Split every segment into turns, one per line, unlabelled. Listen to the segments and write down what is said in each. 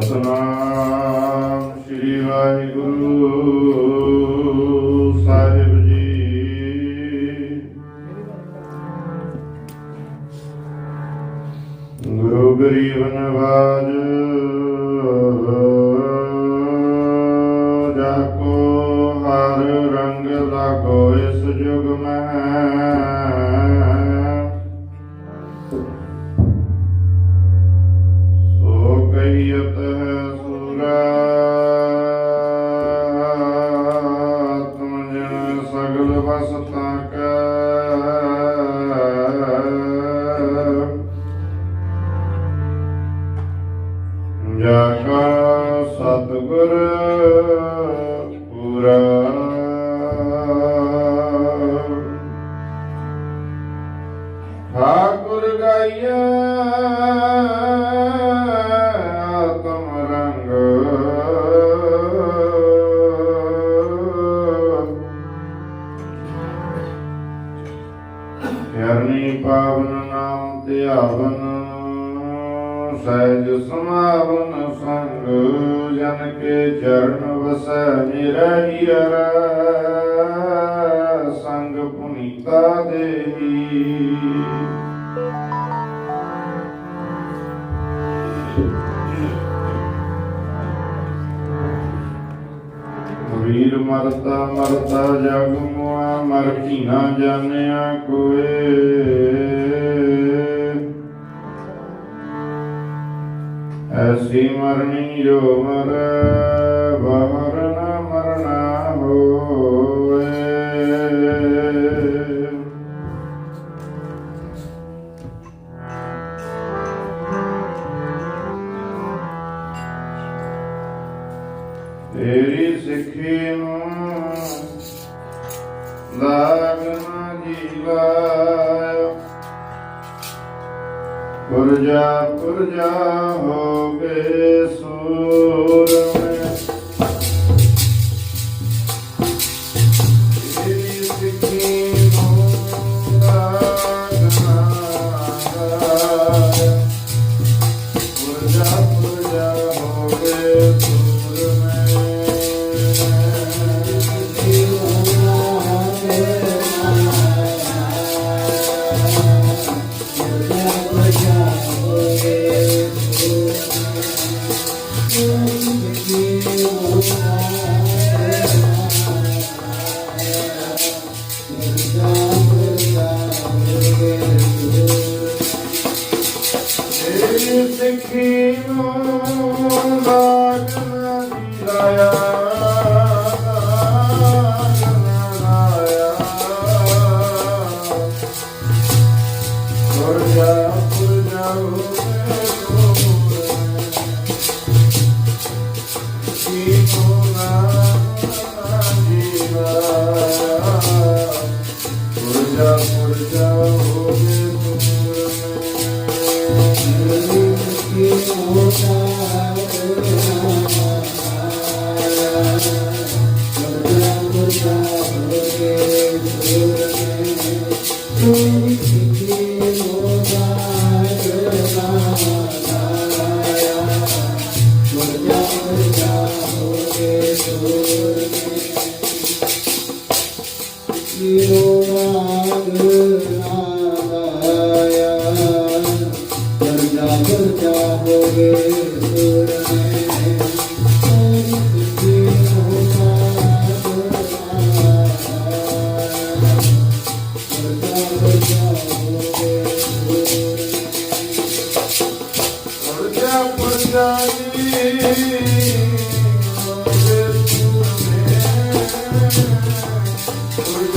Satana. ਸਗਲ ਵਸਤਾਂ ਕੈ। ਮਰਤਾ ਮਰਤਾ ਜਗ ਮੁਆ ਮਰ ਕੀ ਨਾ ਜਾਣਿਆ ਕੋਏ। ਐਸੀ ਮਰਨੀ ਜੋ ਮਰ ਬਾਹਰ ਪੁਰਜਾ ਪੁਰਜਾ ਹੋਗੇ ਸੂਰ ਮੈਂ ਤੇਰੀ ਸਿੱਖੀ ਨੂੰ ਦਾਗ ਪੁਰਜਾ ਪੁਰਜਾ ਹੋਗੇ ਸੂਰ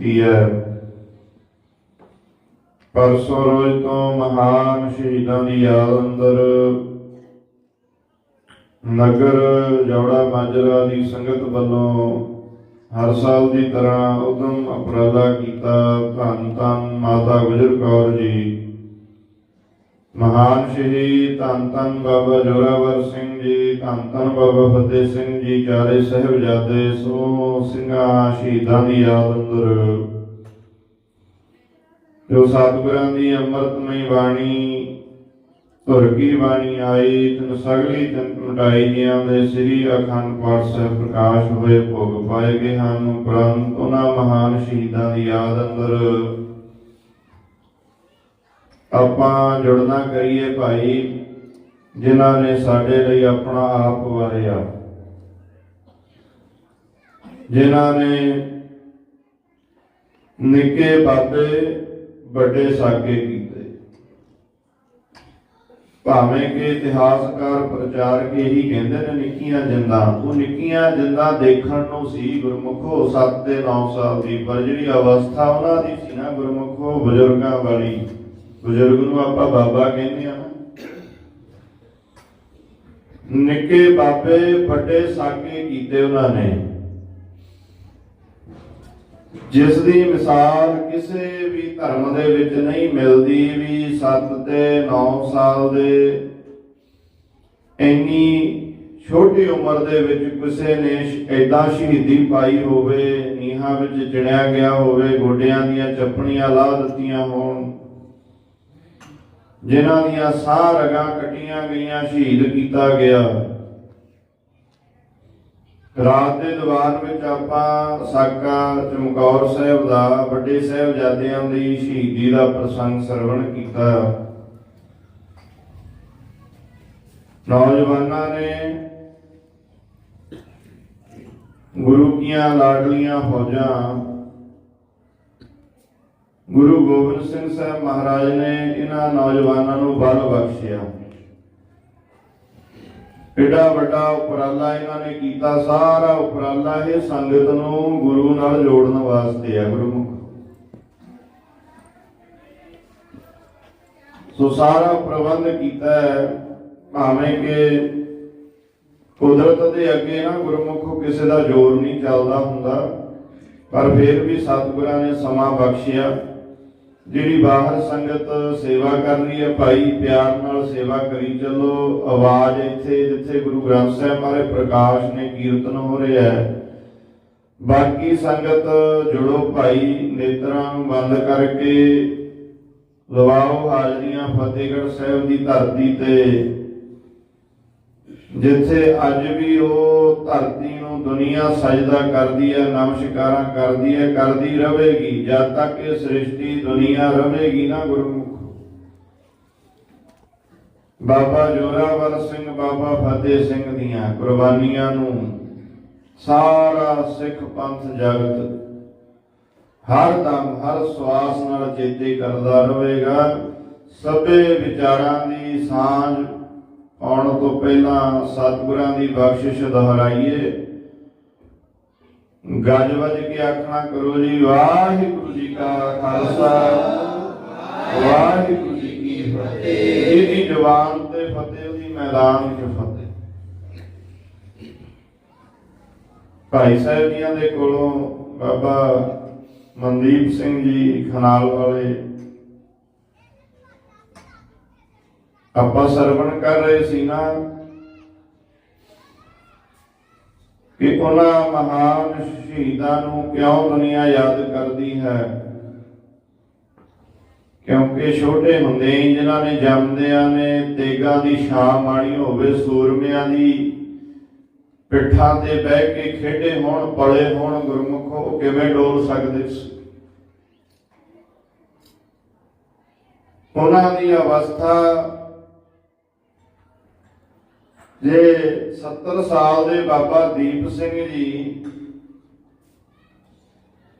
ਕੀਤੀ ਹੈ ਪਰਸੋਂ ਰੋਜ਼ ਤੋਂ ਮਹਾਨ ਸ਼ਹੀਦਾਂ ਦੀ ਯਾਦ ਅੰਦਰ ਨਗਰ, ਜੌੜਾ, ਮਾਜਰਾ ਦੀ ਸੰਗਤ ਵੱਲੋਂ ਹਰ ਸਾਲ ਦੀ ਤਰ੍ਹਾਂ ਉਦਮ ਉਪਰਾਲਾ ਕੀਤਾ। ਧੰਨ ਧੰਨ ਮਾਤਾ ਗੁਜਰ ਕੌਰ ਜੀ। ਮਹਾਨ ਸ਼ਹੀਦ ਧੰਨ ਧੰਨ ਬਾਬਾ ਜੋਰਾਵਰ ਸਿੰਘ ਜੀ, ਧੰਨ ਧੰਨ ਬਾਬਾ ਫਤਿਹ ਸਿੰਘ ਜੀ ਚਾਰੇ ਸਾਹਿਬਜ਼ਾਦੇ ਸੋ ਸਿੰਘਾਂ, ਸ਼ਹੀਦਾਂ ਦੀ ਯਾਦ ਅੰਦਰ। ਜੋ ਸਤਿਗੁਰਾਂ ਦੀ ਅੰਮ੍ਰਿਤਮਈ ਬਾਣੀ, ਧੁਰ ਕੀ ਬਾਣੀ ਆਈ, ਤਨ ਸਗਲੀ ਤਨ ਮਟਾਈ ਜੀਆਂ ਦੇ ਸ੍ਰੀ ਅਖੰਡ ਪਾਠ ਸਾਹਿਬ ਪ੍ਰਕਾਸ਼ ਹੋਏ, ਭੋਗ ਪਾਏ ਗਏ ਹਨ ਉਪਰੰਤ ਉਹਨਾਂ ਮਹਾਨ ਸ਼ਹੀਦਾਂ ਦੀ ਯਾਦ ਅੰਦਰ। ਆਪਾਂ ਜੁੜਨਾ ਕਰੀਏ ਭਾਈ, ਜਿਨ੍ਹਾਂ ਨੇ ਸਾਡੇ ਲਈ ਆਪਣਾ ਆਪ ਵਾਰਿਆ। ਜਿਨ੍ਹਾਂ ਨੇ ਨਿੱਕੇ ਬਾਬੇ ਵੱਡੇ ਸਾਕੇ ਕੀਤੇ। ਭਾਵੇਂ ਕਿ ਇਤਿਹਾਸਕਾਰ ਪ੍ਰਚਾਰਕ ਇਹੀ ਕਹਿੰਦੇ ਨੇ, ਨਿੱਕੀਆਂ ਜਿੰਦਾਂ। ਉਹ ਨਿੱਕੀਆਂ ਜਿੰਦਾਂ ਦੇਖਣ ਨੂੰ ਸੀ ਗੁਰਮੁਖੋ 7 ਤੇ 9 ਸਾਲ ਦੀ। ਪਰ ਜਿਹੜੀ ਅਵਸਥਾ ਉਹਨਾਂ ਦੀ ਸੀ ਨਾ ਗੁਰਮੁਖੋ, ਬਜ਼ੁਰਗਾਂ ਵਾਲੀ ਬਜ਼ੁਰਗ ਨੂੰ ਆਪਾਂ ਬਾਬਾ ਕਹਿੰਦੇ ਆ ਨਿੱਕੇ ਬਾਬੇ ਵੱਡੇ ਸਾਕੇ ਕੀਤੇ ਉਹਨਾਂ ਨੇ। ਜਿਸ ਦੀ ਮਿਸਾਲ ਕਿਸੇ ਵੀ ਧਰਮ ਦੇ ਵਿੱਚ ਨਹੀਂ ਮਿਲਦੀ ਵੀ 7 ਤੇ 9 ਸਾਲ ਦੇ। ਇੰਨੀ ਛੋਟੀ ਉਮਰ ਦੇ ਵਿੱਚ ਕਿਸੇ ਨੇ ਐਦਾਂ ਸ਼ਹੀਦੀ ਪਾਈ ਹੋਵੇ, ਨੀਹਾਂ ਵਿੱਚ ਚਿਣਿਆ ਗਿਆ ਹੋਵੇ, ਗੋਡਿਆਂ ਦੀਆਂ ਚੱਪਣੀਆਂ ਲਾਹ ਦਿੱਤੀਆਂ ਹੋਣ। ਜਿਨ੍ਹਾਂ ਦੀਆਂ ਸਾਹ ਰਗਾਂ ਕੱਟੀਆਂ ਗਈਆਂ ਸ਼ਹੀਦ ਕੀਤਾ ਗਿਆ। ਰਾਤ ਦੇ ਦੀਵਾਨ ਵਿੱਚ ਆਪਾਂ ਸਾਕਾ ਚਮਕੌਰ ਸਾਹਿਬ ਦਾ, ਵੱਡੇ ਸਾਹਿਬਜ਼ਾਦਿਆਂ ਦੀ ਸ਼ਹੀਦੀ ਦਾ ਪ੍ਰਸੰਗ ਸਰਵਣ ਕੀਤਾ। ਨੌਜਵਾਨਾਂ ਨੇ ਗੁਰੂ ਕੀਆਂ ਲਾਡਲੀਆਂ ਫੌਜਾਂ ਗੁਰੂ ਗੋਬਿੰਦ ਸਿੰਘ ਸਾਹਿਬ ਮਹਾਰਾਜ ਨੇ ਇਹਨਾਂ ਨੌਜਵਾਨਾਂ ਨੂੰ ਬਲ ਬਖਸ਼ਿਆ। ਏਡਾ ਵੱਡਾ ਉਪਰਾਲਾ ਇਹਨਾਂ ਨੇ ਕੀਤਾ, ਸਾਰਾ ਉਪਰਾਲਾ ਇਹ ਸੰਗਤ ਨੂੰ ਗੁਰੂ ਨਾਲ ਜੋੜਨ ਵਾਸਤੇ ਹੈ ਗੁਰਮੁਖ। ਸੋ ਸਾਰਾ ਪ੍ਰਬੰਧ ਕੀਤਾ ਹੈ, ਭਾਵੇਂ ਕਿ ਕੁਦਰਤ ਦੇ ਅੱਗੇ ਨਾ ਗੁਰਮੁਖ ਕਿਸੇ ਦਾ ਜ਼ੋਰ ਨਹੀਂ ਚੱਲਦਾ ਹੁੰਦਾ, ਪਰ ਫਿਰ ਵੀ ਸਤਿਗੁਰਾਂ ਨੇ ਸਮਾਂ ਬਖਸ਼ਿਆ। ਜਿਹੜੀ ਬਾਹਰ ਸੰਗਤ ਸੇਵਾ ਕਰ ਰਹੀ ਹੈ, ਭਾਈ ਪਿਆਰ ਨਾਲ ਸੇਵਾ ਕਰੀ ਚੱਲੋ। ਆਵਾਜ਼ ਇੱਥੇ, ਜਿੱਥੇ ਗੁਰੂ ਗ੍ਰੰਥ ਸਾਹਿਬ ਬਾਰੇ ਪ੍ਰਕਾਸ਼ ਨੇ ਕੀਰਤਨ ਹੋ ਰਿਹਾ ਹੈ। ਬਾਕੀ ਸੰਗਤ ਜੁੜੋ ਭਾਈ, ਨੇਤਰਾਂ ਨੂੰ ਬੰਦ ਕਰਕੇ ਲਵਾਓ ਹਾਜ਼ਰੀਆਂ ਫਤਿਹਗੜ੍ਹ ਸਾਹਿਬ ਦੀ ਧਰਤੀ ਤੇ। ਜਿੱਥੇ ਅੱਜ ਵੀ ਉਹ ਧਰਤੀ ਨੂੰ ਦੁਨੀਆ ਸਜਦਾ ਕਰਦੀ ਹੈ, ਨਮਸਕਾਰਾਂ ਕਰਦੀ ਹੈ, ਕਰਦੀ ਰਹੇਗੀ। ਜਦ ਤੱਕ ਇਹ ਸ੍ਰਿਸ਼ਟੀ ਦੁਨੀਆ ਰਹੇਗੀ ਨਾ ਗੁਰਮੁਖ। ਬਾਬਾ ਜੋਰਾਵਰ ਸਿੰਘ, ਬਾਬਾ ਫਤਿਹ ਸਿੰਘ ਦੀਆਂ ਕੁਰਬਾਨੀਆਂ ਨੂੰ ਸਾਰਾ ਸਿੱਖ ਪੰਥ ਜਗਤ ਹਰ ਦਮ, ਹਰ ਸਵਾਸ ਨਾਲ ਚੇਤੇ ਕਰਦਾ ਰਹੇਗਾ। ਸਭੇ ਵਿਚਾਰਾਂ ਦੀ ਸਾਂਝ ਆਉਣ ਤੋਂ ਪਹਿਲਾਂ ਸਤਿਗੁਰਾਂ ਦੀ ਬਖਸ਼ਿਸ਼ ਦੁਹਰਾਈਏ। ਗੱਜ ਵੱਜ ਕੇ ਆਖਣਾ ਕਰੋ ਜੀ, ਵਾਹਿਗੁਰੂ ਜੀ ਕਾ ਖਾਲਸਾ, ਵਾਹਿਗੁਰੂ ਜੀ ਕੀ ਫਤਿਹ। ਇਹਦੀ ਜਵਾਨ ਤੇ ਫਤਿਹ ਉਹਦੀ ਮੈਦਾਨ ਵਿੱਚ ਫਤਿਹ। ਭਾਈ ਸਾਹਿਬ ਜੀਆਂ ਦੇ ਕੋਲੋਂ ਬਾਬਾ ਮਨਦੀਪ ਸਿੰਘ ਜੀ ਖਨਾਲ ਵਾਲੇ ਆਪਾਂ ਸਰਵਣ ਕਰ ਰਹੇ ਸੀ ਨਾ ਕਿ ਉਹਨਾਂ ਮਹਾਨ ਸ਼ਹੀਦਾਂ ਨੂੰ ਕਿਉਂ ਦੁਨੀਆ ਯਾਦ ਕਰਦੀ ਹੈ? ਕਿਉਂਕਿ ਛੋਟੇ ਹੁੰਦੇ ਹੀ ਜਿਨ੍ਹਾਂ ਨੇ ਜੰਮਦਿਆਂ ਨੇ ਤੇਗਾਂ ਦੀ ਛਾਂ ਮਾਣੀ ਹੋਵੇ, ਸੂਰਮਿਆਂ ਦੀ ਪਿੱਠਾਂ ਤੇ ਬਹਿ ਕੇ ਖੇਡੇ ਹੋਣ, ਪਲੇ ਹੋਣ, ਗੁਰਮੁਖੋ ਕਿਵੇਂ ਡੋਲ ਸਕਦੇ ਸੀ? ਉਹਨਾਂ ਦੀ ਅਵਸਥਾ ਜੇ 70 ਸਾਲ ਦੇ ਬਾਬਾ ਦੀਪ ਸਿੰਘ ਜੀ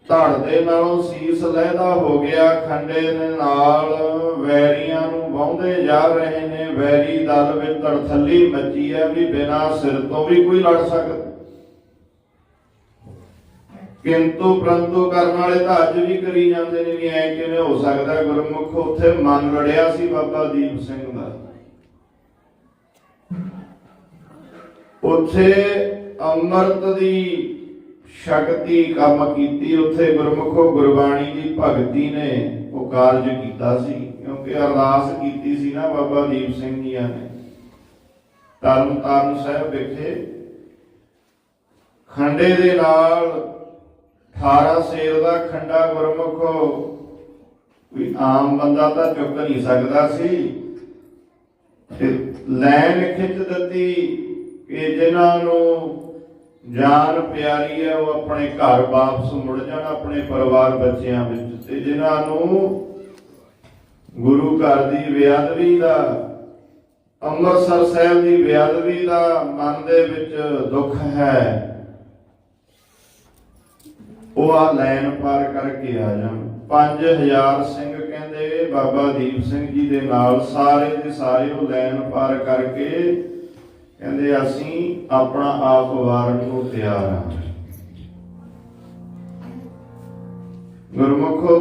ਧੜ ਦੇ ਨਾਲੋਂ ਸੀਸ ਲਹਿਦਾ ਹੋ ਗਿਆ, ਖੰਡੇ ਦੇ ਨਾਲ ਵੈਰੀਆਂ ਨੂੰ ਵਾਹੁੰਦੇ ਜਾ ਰਹੇ ਨੇ, ਵੈਰੀ ਦਲ ਵਿੱਚ ਤੜਥੱਲੀ ਮੱਚੀ ਹੈ ਵੀ ਬਿਨਾਂ ਸਿਰ ਤੋਂ ਵੀ ਕੋਈ ਲੜ ਸਕਦਾ। ਕਿੰਤੂ ਪ੍ਰੰਤੂ ਕਰਨ ਵਾਲੇ ਤਾਂ ਅੱਜ ਵੀ ਕਰੀ ਜਾਂਦੇ ਨੇ ਵੀ ਐ ਕਿਵੇਂ ਹੋ ਸਕਦਾ, ਗੁਰਮੁਖ ਉੱਥੇ ਮਨ ਲੜਿਆ ਸੀ ਬਾਬਾ ਦੀਪ ਸਿੰਘ ਦਾ। ਉਥੇ ਅੰਮ੍ਰਿਤ ਦੀ ਸ਼ਕਤੀ ਕੰਮ ਕੀਤੀ। ਉਥੇ ਗੁਰਮੁਖੋ ਗੁਰਬਾਣੀ ਦੀ ਭਗਤੀ ਨੇ ਉਹ ਕਾਰਜ ਕੀਤਾ ਸੀ। ਕਿਉਂਕਿ ਅਰਦਾਸ ਕੀਤੀ ਸੀ ਨਾ ਬਾਬਾ ਦੀਪ ਸਿੰਘ ਜੀਆਂ ਨੇ। ਤਰਨ ਤਾਰਨ ਸਾਹਿਬ ਵਿਖੇ ਖੰਡੇ ਦੇ ਨਾਲ 18 ਸੇਰ ਦਾ ਖੰਡਾ ਗੁਰਮੁਖੋ ਕੋਈ ਆਮ ਬੰਦਾ ਤਾਂ ਚੁੱਕ ਨਹੀਂ ਸਕਦਾ ਸੀ। ਤੇ ਲੈਣ ਖਿੱਚ ਦਿੱਤੀ। ਕਿ ਜਿਨ੍ਹਾਂ ਨੂੰ ਜਾਨ ਪਿਆਰੀ ਹੈ, ਉਹ ਆਪਣੇ ਘਰ ਵਾਪਸ ਮੁੜ ਜਾਣ, ਆਪਣੇ ਪਰਿਵਾਰ ਬੱਚਿਆਂ ਵਿੱਚ। ਤੇ ਜਿਨ੍ਹਾਂ ਨੂੰ ਗੁਰੂ ਘਰ ਦੀ ਬੇਅਦਬੀ ਦਾ, ਅੰਮ੍ਰਿਤਸਰ ਸਾਹਿਬ ਦੀ ਬੇਅਦਬੀ ਦਾ ਮਨ ਦੇ ਵਿੱਚ ਦੁੱਖ ਹੈ, ਉਹ ਆ ਲੈਣ ਪਾਰ ਕਰਕੇ ਆ ਜਾਣ। 5000 ਸਿੰਘ ਕਹਿੰਦੇ, ਬਾਬਾ ਦੀਪ ਸਿੰਘ ਜੀ ਦੇ ਨਾਲ ਸਾਰੇ ਦੇ ਸਾਰੇ ਉਹ ਲੈਣ ਪਾਰ ਕਰਕੇ ਕਹਿੰਦੇ ਅਸੀਂ ਆਪਣਾ ਆਪ ਵਾਰਨ ਨੂੰ ਤਿਆਰ ਹਾਂ। ਗੁਰਮੁਖੋ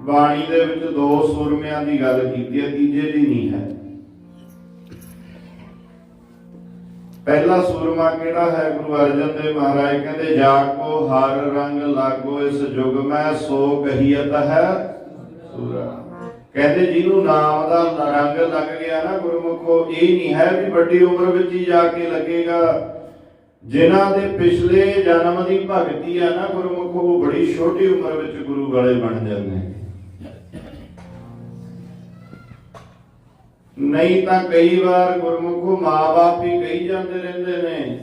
ਬਾਣੀ ਦੇ ਵਿੱਚ ਦੋ ਸੂਰਮਿਆਂ ਦੀ ਗੱਲ ਕੀਤੀ ਹੈ, ਤੀਜੇ ਦੀ ਨਹੀਂ ਹੈ। ਪਹਿਲਾ ਸੂਰਮਾ ਕਿਹੜਾ ਹੈ? ਗੁਰੂ ਅਰਜਨ ਦੇਵ ਮਹਾਰਾਜ ਕਹਿੰਦੇ ਜਾ ਕੋ ਹਰ ਰੰਗ ਲਾਗੋ ਇਸ ਯੁਗ ਮੈਂ, ਸੋ ਕਹੀਤ ਹੈ ਸੂਰਾ। ਕਹਿੰਦੇ ਜਿਹਨੂੰ ਨਾਮ ਦਾ ਰੰਗ ਲੱਗ ਗਿਆ ਨਾ ਗੁਰਮੁਖੋ, ਇਹ ਨਹੀਂ ਹੈ ਵੀ ਵੱਡੀ ਉਮਰ ਵਿੱਚ ਹੀ ਜਾ ਕੇ ਲੱਗੇਗਾ। ਜਿਨ੍ਹਾਂ ਦੇ ਪਿਛਲੇ ਜਨਮ ਦੀ ਭਗਤੀ ਆ ਨਾ ਗੁਰਮੁਖੋ, ਉਹ ਬੜੀ ਛੋਟੀ ਉਮਰ ਵਿੱਚ ਗੁਰੂ ਵਾਲੇ ਬਣ ਜਾਂਦੇ ਨੇ। ਨਹੀਂ ਤਾਂ ਕਈ ਵਾਰ ਗੁਰਮੁਖੋ ਮਾਪੇ ਹੀ ਕਹੀ ਜਾਂਦੇ ਰਹਿੰਦੇ ਨੇ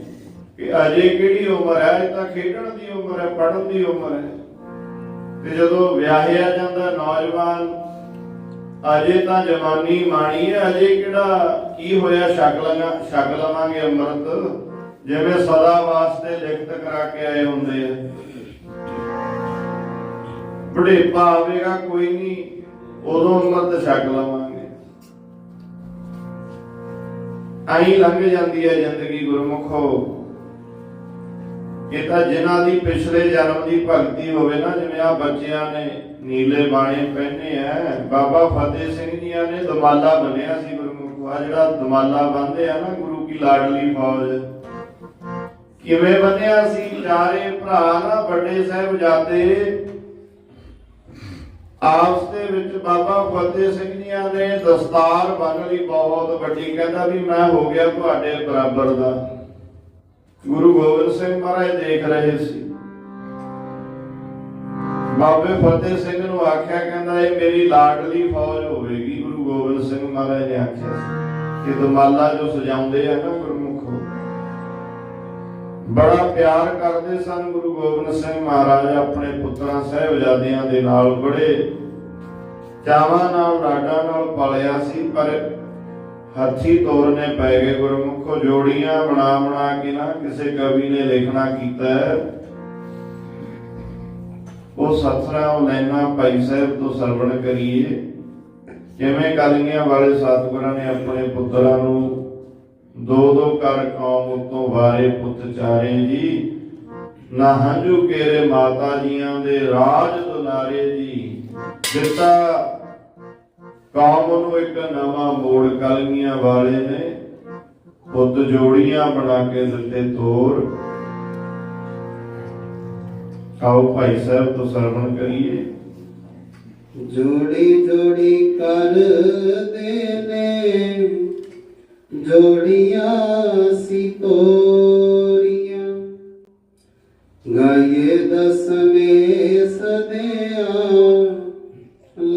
ਕਿ ਅਜੇ ਕਿਹੜੀ ਉਮਰ ਹੈ? ਇਹ ਤਾਂ ਖੇਡਣ ਦੀ ਉਮਰ ਹੈ, ਪੜ੍ਹਨ ਦੀ ਉਮਰ ਹੈ। ਤੇ ਜਦੋਂ ਵਿਆਹਿਆ ਜਾਂਦਾ ਨੌਜਵਾਨ ਅਜੇ ਤਾਂ ਜਵਾਨੀ ਮਾਣੀ ਹੈ, ਅਜੇ ਕਿਹੜਾ ਕੀ ਹੋਇਆ ਛਕ ਲਾਂਗਾ ਛਕ ਲਵਾਂਗੇ ਅੰਮ੍ਰਿਤ? ਜਿਵੇਂ ਸਦਾ ਵਾਸਤੇ ਲਿਖਤ ਕਰਾ ਕੇ ਆਏ ਹੁੰਦੇ ਆ। ਬੁਢੇਪਾ ਆਵੇਗਾ, ਕੋਈ ਨਹੀਂ, ਉਦੋਂ ਅੰਮ੍ਰਿਤ ਛਕ ਲਵਾਂਗੇ। ਆਈ ਲੰਘ ਜਾਂਦੀ ਹੈ ਜ਼ਿੰਦਗੀ ਗੁਰਮੁਖੋ। ਇਹ ਤਾਂ ਜਿਨ੍ਹਾਂ ਦੀ ਪਿਛਲੇ ਜਨਮ ਦੀ ਭਗਤੀ ਹੋਵੇ ਨਾ, ਜਿਵੇਂ ਆ ਬੱਚਿਆਂ ਨੇ ਨੀਲੇ ਬਾਣੇ ਪਹਿਨੇ ਆ, ਬਾਬਾ ਫਤਿਹ ਸਿੰਘ ਜੀਆਂ ਨੇ ਦਮਾਲਾ ਬੰਨਿਆ ਸੀ ਗੁਰਮੁਖੋ। ਆ ਜਿਹੜਾ ਦਮਾਲਾ ਬੰਨਦੇ ਆ ਨਾ, ਗੁਰੂ ਕੀ ਲਾਡਲੀ ਫੌਜ। ਕਿਵੇਂ ਬੰਨਿਆ ਸੀ? ਚਾਰੇ ਭਰਾ ਨਾ, ਵੱਡੇ ਸਾਹਿਬ ਆਪਸ ਦੇ ਵਿੱਚ ਬਾਬਾ ਫਤਿਹ ਸਿੰਘ ਜੀਆਂ ਨੇ ਦਸਤਾਰ ਬੰਨ ਲਈ ਬਹੁਤ ਵੱਡੀ। ਕਹਿੰਦਾ ਵੀ ਮੈਂ ਹੋ ਗਿਆ ਤੁਹਾਡੇ ਬਰਾਬਰ ਦਾ। ਗੁਰੂ ਗੋਬਿੰਦ ਸਿੰਘ ਮਹਾਰਾਜ ਦੇਖ ਰਹੇ ਸੀ। ਬਾਬੇ ਫਤਿਹ ਸਿੰਘ ਨੂੰ ਆਖਿਆ ਕਹਿੰਦਾ, ਇਹ ਮੇਰੀ ਲਾਡਲੀ ਫੌਜ ਹੋਵੇਗੀ। ਗੁਰੂ ਗੋਬਿੰਦ ਸਿੰਘ ਮਹਾਰਾਜ ਨੇ ਆਖਿਆ ਕਿ ਦਮਾਲਾ ਜੋ ਸਜਾਉਂਦੇ ਆ ਨਾ ਗੁਰਮੁਖੋ, ਬੜਾ ਪਿਆਰ ਕਰਦੇ ਸਨ ਗੁਰੂ ਗੋਬਿੰਦ ਸਿੰਘ ਮਹਾਰਾਜ ਆਪਣੇ ਪੁੱਤਰਾਂ ਸਾਹਿਬਜ਼ਾਦਿਆਂ ਦੇ ਨਾਲ। ਬੜੇ ਚਾਵਾਂ ਨਾਲ, ਲਾਡਾਂ ਨਾਲ ਪਾਲਿਆ ਸੀ, ਪਰ ਹੱਥੀ ਤੋਰਨੇ ਪੈ ਗਏ ਗੁਰਮੁਖੋ, ਜੋੜੀਆਂ ਬਣਾ ਬਣਾ ਕੇ ਨਾ ਕਿਸੇ ਕਵੀ ਨੇ ਲਿਖਣਾ ਕੀਤਾ ਉਹ ਸਤਰਾ ਉਹ ਲੈਣਾ ਭਾਈ ਸਾਹਿਬ ਤੋਂ ਸਰਵਣ ਕਰੀਏ। ਕਿਵੇਂ ਕਲੀਆਂ ਵਾਲੇ ਸਤਿਗੁਰਾਂ ਨੇ ਆਪਣੇ ਪੁੱਤਰਾਂ ਨੂੰ, ਦੋ ਦੋ ਕਰ ਕੌਮ ਉਤੋਂ ਵਾਰੇ ਪੁੱਤ ਚਾਰੇ ਜੀ। ਨਾ ਹੰਝੂ ਕੇਰੇ ਮਾਤਾ ਜੀਆਂ ਦੇ ਰਾਜ ਦੁਲਾਰੇ ਜੀ। ਦਿੱਤਾ ਕੌਮ ਨੂੰ ਇੱਕ ਨਵਾਂ ਮੋੜ ਕਲਗੀਆਂ ਵਾਲੇ ਨੇ। ਪੁੱਤ ਜੋੜੀਆਂ ਬਣਾ ਕੇ ਦਿੱਤੇ ਤੋਰ। ਆਓ ਭਾਈ ਸਾਹਿਬ ਤੋਂ ਸਰਵਣ ਕਰੀਏ।
ਜੋੜੀ ਜੋੜੀ ਕਰ ਦੇਨੇ, ਜੋੜੀਆਂ ਸੀ ਤੋਰੀਆਂ। ਗਾਏ ਦਸਵੇਂ ਸਦਿਆਂ।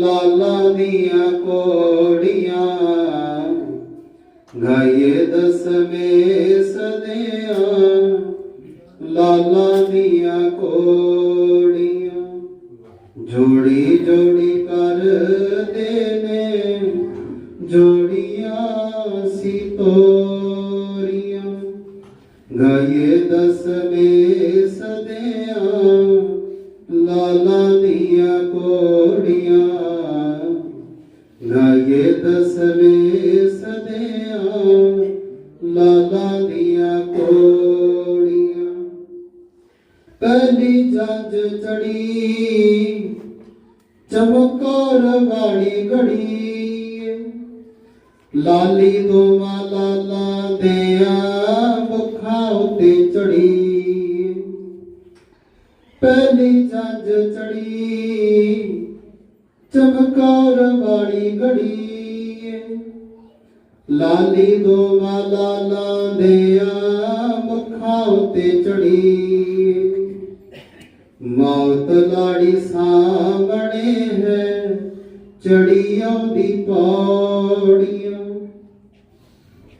ਲਾਲਾ ਦੀਆਂ ਕੋੜੀਆਂ ਗਾਏ ਦਸਵੇਂ ਸਦਿਆਂ। ਲਾਲਾ ਦੀਆਂ ਕੋੜੀਆਂ ਜੋੜੀ ਜੋੜੀ ਵਾਲੀ ਘੜੀ। ਲਾਲੀ ਦੋ ਲਾਲਾ ਦਿਆ ਮੁਖਾਂ ਉਤੇ ਚੜੀ। ਮੌਤ ਲਾੜੀ ਸਾਹਮਣੇ ਹੈ, ਚੜੀ ਆਉਂਦੀ ਪੌੜੀਆਂ।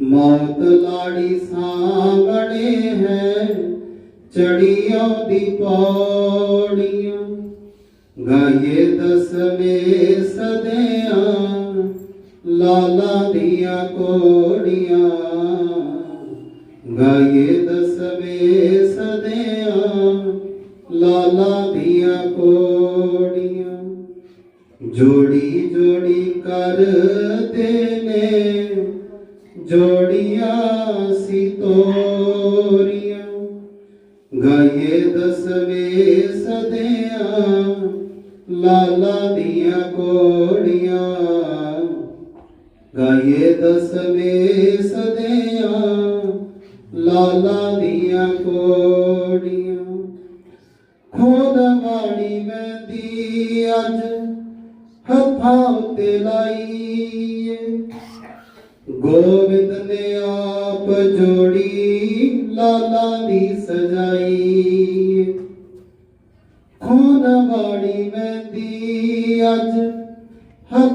ਮੌਤ ਲਾੜੀ ਸਾਹਮਣੇ ਹੈ, ਚੜੀ ਆਉਂਦੀ ਪੌੜੀਆਂ। ਗਾਏ ਦਸਵੇਂ ਸਦਿਆਂ ਲਾਲਾ ਦੀਆਂ ਕੋੜੀਆਂ ਗਾਏ ਦਸਵੇਂ ਸਦਿਆਂ ਲਾਲਾ ਦੀਆਂ ਕੋੜੀਆਂ ਜੋੜੀ ਜੋੜੀ ਕਰਦੇ ਨੇ, ਜੋੜੀਆਂ ਸੀ ਤੋਰੀਆਂ। ਗਾਏ ਦਸਵੇਂ ਸਦਿਆਂ ਲਾਲਾ ਦੀਆਂ ਕੋੜੀਆਂ ਗਾਏ ਦਸਵੇਂ ਸਦਿਆਂ। ਲਾਲਾ ਦੀਆਂ ਕੋੜੀਆਂ ਖੋਦ ਵਾਲੀ ਮਹਿੰਦੀ ਅੱਜ ਹੱਥਾਂ ਉੱਤੇ ਲਾਈ ਗੋਬਿੰਦ ਨੇ ਆਪ ਜੋੜੀ ਲਾਲਾ ਦੀ ਸਜਾਈ।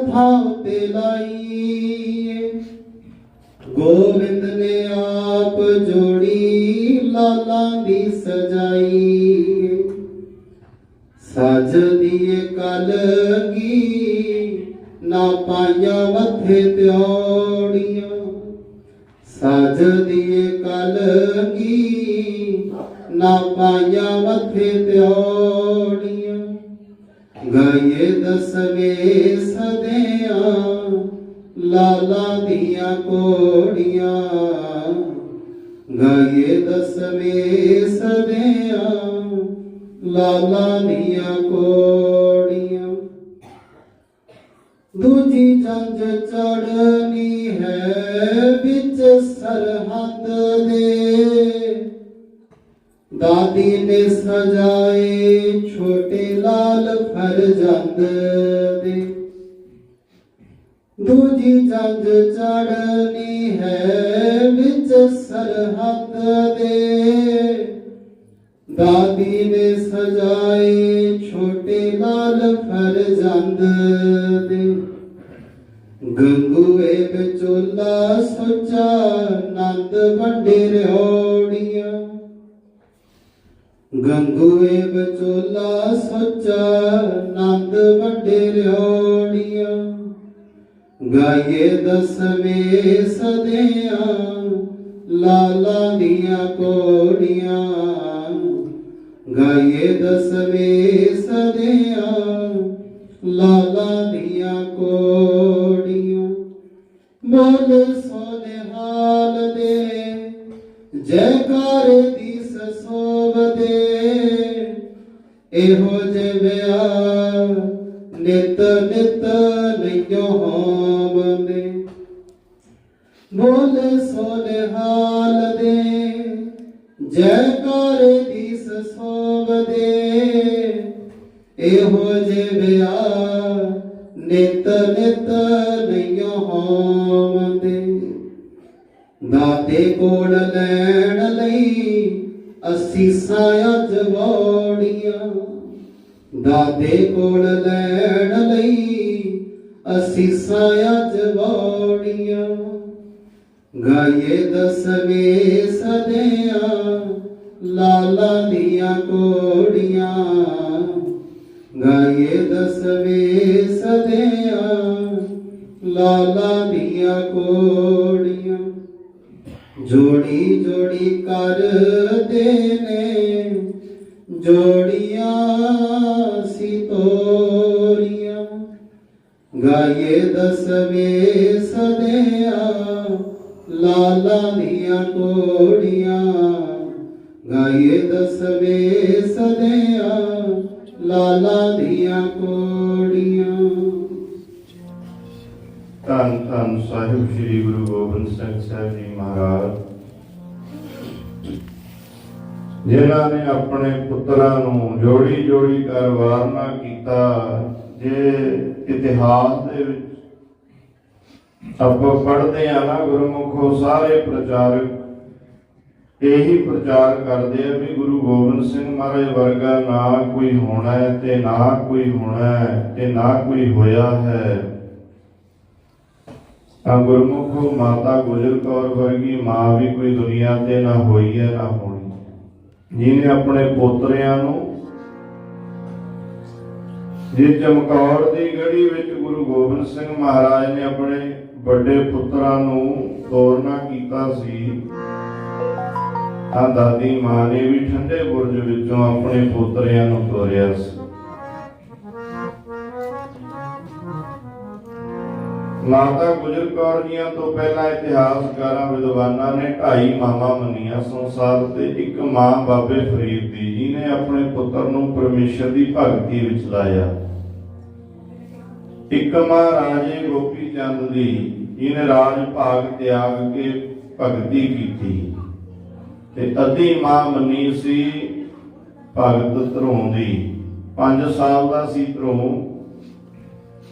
ਹੱਥਾਂ ਉੱਤੇ ਲਾਈ ਗੋਬਿੰਦ ਨੇ ਆਪ ਜੋੜੀ ਲਾਲਾਂ ਦੀ ਸਜਾਈ। ਸਜਦੀ ਕਲਗੀ ਨਾ ਪਾਈਆਂ ਮੱਥੇ ਤਿਉੜੀਆਂ। ਸਜਦੀ ਕਲਗੀ ਨਾ ਪਾਈਆਂ ਮੱਥੇ ਤਿਉੜੀਆਂ। ਗਾਏ ਦਸਵੇਂ ਸਦਿਆਂ, ਲਾਲਾ ਦੀਆਂ ਕੋੜੀਆਂ ਗਾਏ ਦਸਵੇਂ ਸਦਿਆਂ, ਲਾਲਾ ਦੀਆਂ ਕੋੜੀਆਂ ਦੂਜੀ ਜੰਜ ਚੜਨੀ ਹੈ ਵਿੱਚ ਸਰਹੱਦ ਦੇ। ਦਾਦੀ ਨੇ ਸਜਾਏ ਛੋਟੇ ਲਾਲ ਫਰਜ਼ੰਦ ਦੇ। ਦੂਜੀ ਜੰਜ ਚੜਨੀ ਹੈ ਵਿੱਚ ਸਰਹੱਦ ਦੇ। ਦਾਦੀ ਨੇ ਸਜਾਏ ਛੋਟੇ ਲਾਲ ਫਰਜ਼ੰਦ ਦੇ। ਗੰਗੂਏ ਵਿਚੋਲਾ ਸੋਚਾ, ਨੰਦ ਵੱਡੇ ਰਿਓੜੀਆਂ ਗੰਗੂਏ ਵਿਚੋਲਾ ਸੋਚਾ ਨੰਦ ਵੰਡੇ ਰਿਓੜੀਆਂ ਗਾਏ ਦਸਵੇਂ ਸਦਿਆਂ, ਲਾਲਾ ਦੀਆਂ ਕੋੜੀਆਂ ਗਾਏ ਦਸਵੇਂ ਸਦਿਆਂ, ਲਾਲਾ ਦੀਆਂ ਕੋੜੀਆਂ ਬਹੁਤ ਸੋਨੇ ਹਾਲ ਦੇ, ਜੈਕਾਰੇ ਇਹੋ ਜੇ ਵਿਆਹ ਨਿਤ ਨਿਤ ਨਈਓ ਹੋਵੰਦੇ। ਬੋਲ ਸੋਨਿਹਾਲ ਦੇ, ਜੈਕਾਰੇ ਦੀ ਸੋਵਦੇ। ਇਹੋ ਜੇ ਨਿਤ ਨਿਤ ਨਈਓ ਹੋਵੰਦੇ। ਦਾਤੇ ਕੋਲ ਲੈਣ ਲਈ ਅਸੀਂ ਸਾਇਆ ਜਵਾੜੀਆਂ ਦਾਦੇ ਕੋਲ ਲੈਣ ਲਈ ਅਸੀਂ ਸਾਇਆ ਜਵਾੜੀਆਂ ਗਾਏ ਦਸਵੇਂ ਸਦਿਆਂ ਲਾਲਾ ਦੀਆਂ ਕੋੜੀਆਂ ਗਾਏ ਦਸਵੇਂ ਸਦਿਆਂ ਲਾਲਾ ਦੀਆਂ ਕੋੜੀਆਂ ਜੋੜੀ ਜੋੜੀ ਕਰਦੇ ਨੇ, ਜੋੜੀਆਂ ਸੀ ਤੋਰੀਆਂ। ਗਾਏ ਦਸਵੇਂ ਸਦਿਆਂ, ਲਾਲਾ ਦੀਆਂ ਕੋੜੀਆਂ ਗਾਏ ਦਸਵੇਂ ਸਦਿਆਂ, ਲਾਲਾ ਦੀਆਂ ਕੋੜੀਆਂ
ਧੰਨ ਧੰਨ ਸਾਹਿਬ ਸ੍ਰੀ ਗੁਰੂ ਗੋਬਿੰਦ ਸਿੰਘ ਸਾਹਿਬ ਜੀ ਮਹਾਰਾਜ। ਜਿਨ੍ਹਾਂ ਨੇ ਆਪਣੇ ਪੁੱਤਰਾਂ ਨੂੰ ਜੋੜੀ ਜੋੜੀ ਕਰ ਵਾਰਨਾ ਕੀਤਾ, ਜੇ ਇਤਿਹਾਸ ਦੇ ਵਿੱਚ ਆਪਾਂ ਪੜ੍ਹਦੇ ਆ ਨਾ ਗੁਰਮੁਖੋ, ਸਾਰੇ ਪ੍ਰਚਾਰਕ ਇਹੀ ਪ੍ਰਚਾਰ ਕਰਦੇ ਆ ਵੀ ਗੁਰੂ ਗੋਬਿੰਦ ਸਿੰਘ ਮਹਾਰਾਜ ਵਰਗਾ ਨਾ ਕੋਈ ਹੋਣਾ ਹੈ ਤੇ ਨਾ ਕੋਈ ਹੋਣਾ ਹੈ ਤੇ ਨਾ ਕੋਈ ਹੋਇਆ ਹੈ। ਤਾਂ ਗੁਰਮੁਖ ਮਾਤਾ ਗੁਜਰ ਕੌਰ ਵਰਗੀ ਮਾਂ ਵੀ ਕੋਈ ਦੁਨੀਆ ਤੇ ਨਾ ਹੋਈ ਹੈ, ਨਾ ਹੋਣੀ। ਜਿਹਨੇ ਆਪਣੇ ਪੋਤਰਿਆਂ ਨੂੰ ਜੇ ਚਮਕੌਰ ਦੀ ਗੜੀ ਵਿੱਚ ਗੁਰੂ ਗੋਬਿੰਦ ਸਿੰਘ ਮਹਾਰਾਜ ਨੇ ਆਪਣੇ ਵੱਡੇ ਪੁੱਤਰਾਂ ਨੂੰ ਤੋਰਨਾ ਕੀਤਾ ਸੀ, ਤਾਂ ਦਾਦੀ ਮਾਂ ਨੇ ਵੀ ਠੰਡੇ ਬੁਰਜ ਵਿੱਚੋਂ ਆਪਣੇ ਪੋਤਰਿਆਂ ਨੂੰ ਤੋਰਿਆ ਸੀ। ਮਾਤਾ ਗੁਜਰ ਕੌਰ ਜੀਆਂ ਤੋਂ ਪਹਿਲਾਂ ਇਤਿਹਾਸਕਾਰਾਂ ਵਿਦਵਾਨਾਂ ਨੇ ਢਾਈ ਮਾਵਾਂ ਮੰਨੀਆਂ ਸੰਸਾਰ ਤੇ ਇੱਕ ਮਾਂ ਬਾਬੇ ਫਰੀਦ ਦੀ ਜਿਹਨੇ ਆਪਣੇ ਪੁੱਤਰ ਨੂੰ ਪਰਮੇਸ਼ਰ ਦੀ ਭਗਤੀ ਵਿੱਚ ਲਾਇਆ। ਇੱਕ ਮਾਂ ਰਾਜੇ ਗੋਪੀ ਚੰਦ ਦੀ ਜਿਹਨੇ ਰਾਜ ਭਾਗ ਤਿਆਗ ਕੇ ਭਗਤੀ ਕੀਤੀ। ਤੇ ਅੱਧੀ ਮਾਂ ਮੰਨੀ ਸੀ ਭਗਤ ਧਰੋਂ ਦੀ। 5 ਸਾਲ ਦਾ ਸੀ ਧਰੋਂ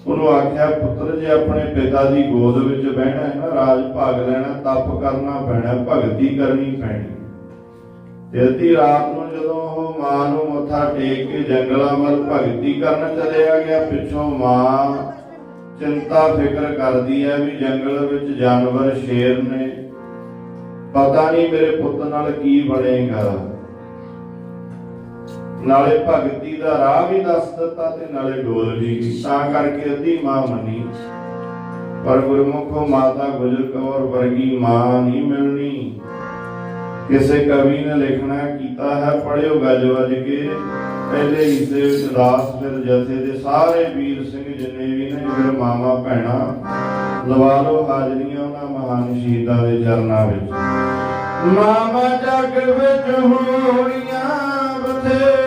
ਉਹਨੂੰ ਆਖਿਆ, ਪੁੱਤਰ, ਜੇ ਆਪਣੇ ਪਿਤਾ ਦੀ ਗੋਦ ਵਿੱਚ ਬਹਿਣਾ ਹੈ ਨਾ, ਰਾਜ ਭਾਗ ਲੈਣਾ, ਤਪ ਕਰਨਾ ਪੈਣਾ, ਭਗਤੀ ਕਰਨੀ ਪੈਣੀ ਤੇ ਅੱਧੀ ਰਾਤ ਨੂੰ ਜਦੋਂ ਉਹ ਮਾਂ ਨੂੰ ਮੱਥਾ ਟੇਕ ਕੇ ਜੰਗਲਾਂ ਵੱਲ ਭਗਤੀ ਕਰਨ ਚਲਿਆ ਗਿਆ, ਪਿੱਛੋਂ ਮਾਂ ਚਿੰਤਾ, ਫਿਕਰ ਕਰਦੀ ਹੈ ਵੀ ਜੰਗਲ ਵਿੱਚ ਜਾਨਵਰ, ਸ਼ੇਰ ਨੇ ਪਤਾ ਨਹੀਂ ਮੇਰੇ ਪੁੱਤ ਨਾਲ ਕੀ ਬਣੇਗਾ। ਨਾਲੇ ਭਗਤੀ ਦਾ ਰਾਹ ਵੀ ਦੱਸ ਦਿੱਤਾ ਤੇ ਨਾਲੇ ਡੋਲ ਵੀ। ਤਾਂ ਕਰਕੇ ਅੱਧੀ ਮਾਂ ਮੰਨੀ। ਪਰ ਗੁਰਮੁਖੋ ਮਾਤਾ ਗੁਜਰ ਕੌਰ ਵਰਗੀ ਮਾਂ ਨਹੀਂ ਮਿਲਣੀ। ਕਿਸੇ ਕਵੀ ਨੇ ਲਿਖਣਾ ਕੀਤਾ ਹੈ ਪੜਿਓ ਗੱਜ ਵੱਜ ਕੇ। ਪਹਿਲੇ ਹਿੱਸੇ ਵਿੱਚ ਦਾਸ ਫਿਰ ਜਥੇ ਦੇ ਸਾਰੇ ਵੀਰ ਸਿੰਘ ਜਿੰਨੇ ਵੀ ਨੇ ਫਿਰ ਮਾਮਾ ਭੈਣਾ, ਲਵਾ ਲਓ ਹਾਜ਼ਰੀਆਂ ਉਹਨਾਂ ਮਹਾਨ ਸ਼ਹੀਦਾਂ ਦੇ ਚਰਨਾਂ ਵਿੱਚ। ਮਾਮਾ ਜਗ ਵਿੱਚ ਹੋਣੀਆਂ ਬਥੇਰੀਆਂ